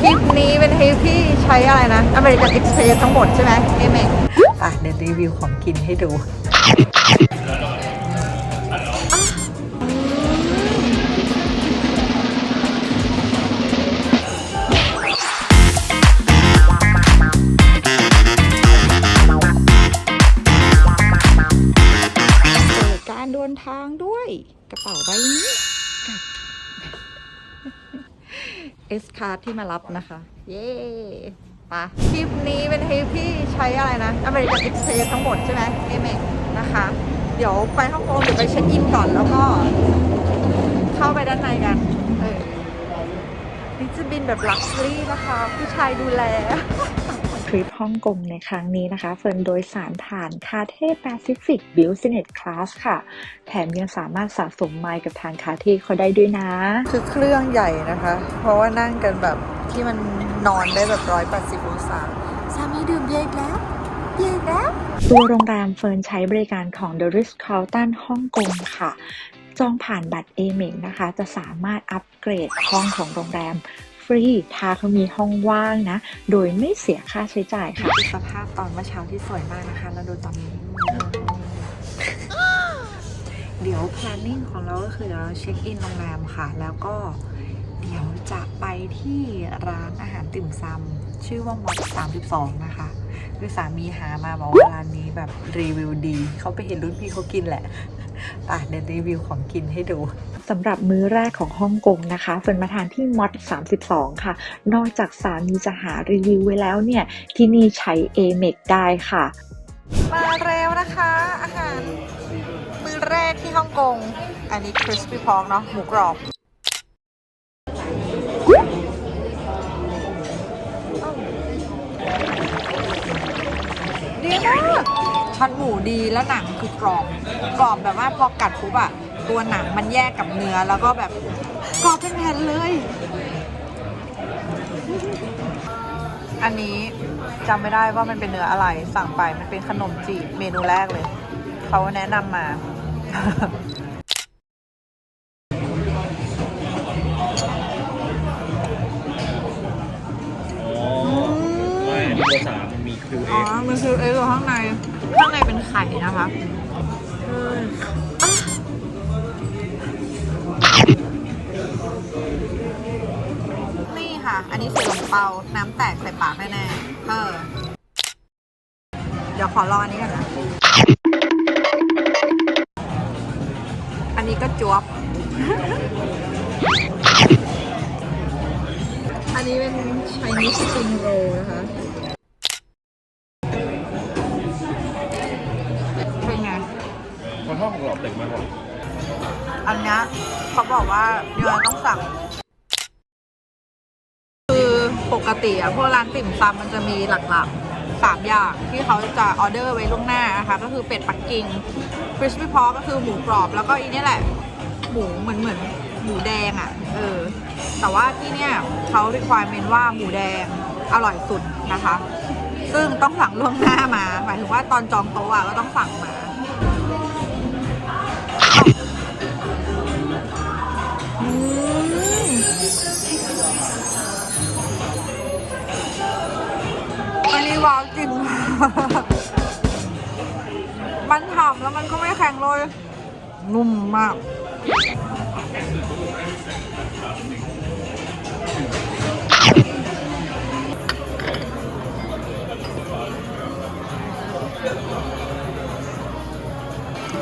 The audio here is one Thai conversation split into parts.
ทริปนี้เป็นทริปที่ใช้อะไรนะ อเมริกันเอ็กซ์เพรสทั้งหมดใช่ไหมเอเมกอะเดี๋ยวรีวิวของกินให้ดูการเดินทางด้วยกระเป๋าใบนี้กับ เอสคาร์ที่มารับนะคะ เย้ปะทริปนี้เป็นทริปที่ใช้อะไรนะอเมริกันเอ็กซ์เพรสทั้งหมดใช่ไหมเอเมกนะคะ เดี๋ยวไปฮ่องกงเดี๋ยวไปเช็คอินก่อนแล้วก็ เข้าไปด้านในกันเออนี่จะบินแบบลักซ์รี่นะคะ ผู้ชายดูแล ทริปฮ่องกงในครั้งนี้นะคะ เฟิร์นโดยสารผ่านคาเท่แปซิฟิกบิ s เ n เ s คลาสค่ะ แถมยังสามารถสะสมไมล์กับทางคาเท่เขาได้ด้วยนะ คือเครื่องใหญ่นะคะ เพราะว่านั่งกันแบบที่มันนอนได้แบบร้อยแปดสิบองศาสามีดื่มเบียร์อีกแล้วเบียร์อีกแล้วตัวโรงแรมเฟิร์นใช้บริการของ The Ritz-Carlton ฮ่องกงค่ะจองผ่านบัตร a m e x นะคะ จะสามารถอัปเกรดห้องของโรงแรมฟ รีถ้าเขามีห้องว่างนะ โดยไม่เสียค่าใช้จ่ายค่ะสภาพตอนเมื่อเช้าที่สวยมากนะคะ แล้วดูตอนนี้ เดี๋ยว planning ของเราก็คือเราเช็คอินโรงแรมค่ะ แล้วก็เดี๋ยวจะไปที่ร้านอาหารติ่มซำชื่อว่ามอส32 นะคะ คือสามีหามาบอกว่าร้านนี้แบบรีวิวดี เขาไปเห็นรุ่นพี่เขากินแหละ อะเดี๋ยวรีวิวของกินให้ดูสำหรับมื้อแรกของฮ่องกงนะคะเฟิร์นมาทานที่มอด32 ค่ะ นอกจากสามีจะหารีวิวไว้แล้วเนี่ย ที่นี่ใช้ a m e x ได้ค่ะ มาเร็วนะคะ อาหาร มื้อแรกที่ฮ่องกง อันนี้ crispy pork เนาะหมูกรอบดีมาก ชั้นหมูดีแล้วหนังคือกรอบกรอบแบบว่าพอกัดปุ๊บอะตัวหนังมันแยกกับเนื้อแล้วก็แบบกรอบเป็นแผ่นเลย อันนี้จำไม่ได้ว่ามันเป็นเนื้ออะไรสั่งไปมันเป็นขนมจีบเมนูแรกเลย เขาแนะนำมา คิวเออ๋อ มันคือเอ็กซ์ข้างใน ข้างในเป็นไข่นะคะเอออะนี่ค่ะ อันนี้เสี่ลงเปา น้ำแตกใส่ปากแน่ๆเออ เดี๋ยวขอลองอันนี้ก่อนนะ อันนี้ก็จวบ อันนี้เป็น Chinese Spring Roll นะคะ ว่าเนื้อต้องสั่ง คือปกติอะพวกร้านติ่มซำมันจะมีหลักๆสามอย่างที่เขาจะออเดอร์ไว้ล่วงหน้านะคะก็คือเป็ดปักกิ่ง crispy pork ก็คือหมูกรอบแล้วก็อีนี่แหละ หมูเหมือนเหมือนหมูแดงอะ่ะเออ แต่ว่าที่เนี่ยเขา requirement ว่าหมูแดงอร่อยสุดนะคะ ซึ่งต้องสั่งล่วงหน้ามา หมายถึงว่าตอนจองโต๊ะอะก็ต้องสั่งมา มันฉ่ำแล้วมันก็ไม่แข็งเลย นุ่มมาก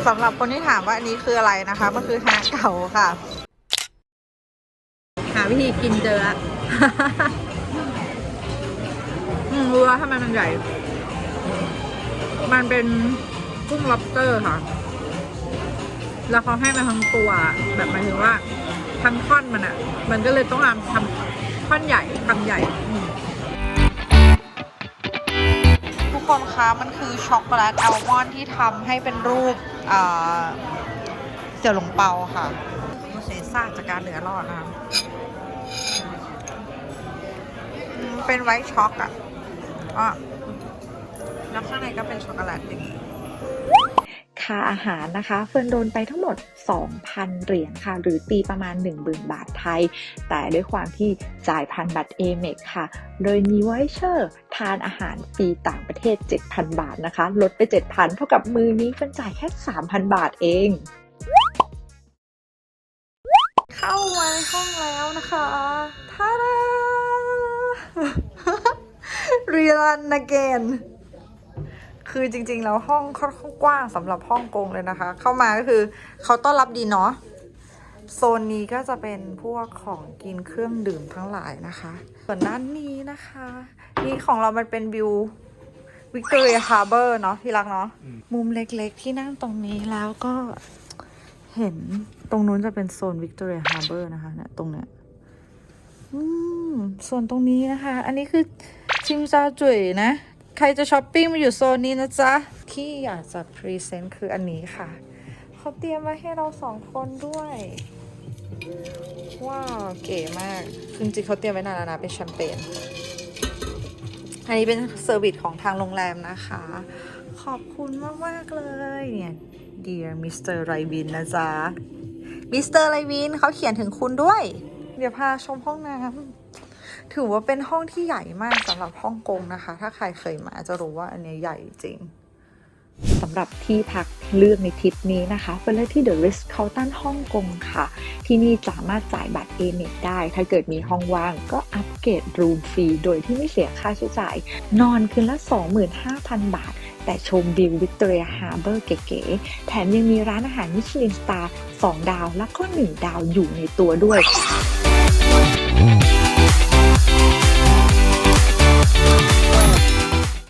สำหรับคนที่ถามว่าอันนี้คืออะไรนะคะ มันคือฮาเก่าค่ะ หาวิธีกินเจอละอืมรู้แล้วทำไมมันใหญ่ มันเป็น กุ้ง lobster ค่ะ แล้วเขาให้มาทั้งตัวแบบหมายถึงว่าทั้งท่อนมันอะมันก็เลยต้องทำทำท่อนใหญ่คำใหญ่อืมทุกคนคะมันคือช็อกโกแลตอัลมอนด์ที่ทำให้เป็นรูปอ่าเสี่ยวหลงเปาค่ะเศษซากจากการเหลือรอดนะคะอืมเป็นไวท์ช็อกอะอะแล้วข้างในก็เป็นช็อกโกแลตอย่างนี้ คาอาหารนะคะ เฟิร์นโดนไปทั้งหมด 2,000 เหรียญค่ะ หรือตีประมาณ 10,000 บาทไทย แต่ด้วยความที่จ่ายผ่านบัตร Amex ค่ะเลยมีไวเชอร์ทานอาหารฟรีต่างประเทศ 7,000 บาทนะคะ ลดไป 7,000 เท่ากับมือนี้เฟิร์นจ่ายแค่ 3,000 บาทเอง เข้ามาในห้องแล้วนะคะท่าดา รีรัน again คือจริง ๆ แล้วห้องค่อนข้างกว้างสำหรับฮ่องกงเลยนะคะ เข้ามาก็คือเขาต้อนรับดีเนาะโซนนี้ก็จะเป็นพวกของกินเครื่องดื่มทั้งหลายนะคะ ส่วนด้านนี้นะคะ นี่ของเรามันเป็นวิววิกตอเรียฮาร์เบอร์เนาะที่รักเนาะมุมเล็กๆที่นั่งตรงนี้แล้วก็เห็นตรงนู้นจะเป็นโซนวิกตอเรียฮาร์เบอร์นะคะเนี่ยตรงเนี้ยอืมส่วนตรงนี้นะคะ อันนี้คือชิมซาจุยนะ ใครจะช้อปปิ้งมาอยู่โซนนี้นะจ๊ะ ที่อยากจะพรีเซนต์คืออันนี้ค่ะ เขาเตรียมมาให้เราสองคนด้วย ว้าว เก๋มากคือจริงเขาเตรียมไว้นานแล้วนะเป็นแชมเปญอันนี้เป็นเซอร์วิสของทางโรงแรมนะคะ ขอบคุณมากๆเลยเนี่ย Dear Mr. ไรวินนะจ๊ะมิสเตอร์ไรวินเขาเขียนถึงคุณด้วย เดี๋ยวพาชมห้องน้ำ ถือว่าเป็นห้องที่ใหญ่มากสำหรับฮ่องกงนะคะ ถ้าใครเคยมาจะรู้ว่าอันนี้ใหญ่จริงสำหรับที่พักเลือกในทริปนี้นะคะ เป็นเลือกที่ The Ritz Carlton ฮ่องกงค่ะ ที่นี่สามารถจ่ายบัตร Amex ได้ ถ้าเกิดมีห้องว่างก็อัปเกรดรูมฟรี โดยที่ไม่เสียค่าใช้จ่าย นอนคืนละ 25,000 บาท แต่ชมวิววิกตอเรียฮาร์เบอร์เก๋ๆ แถมยังมีร้านอาหารมิชลินสตาร์ 2 ดาว แล้วก็ 1 ดาวอยู่ในตัวด้วย Thank you.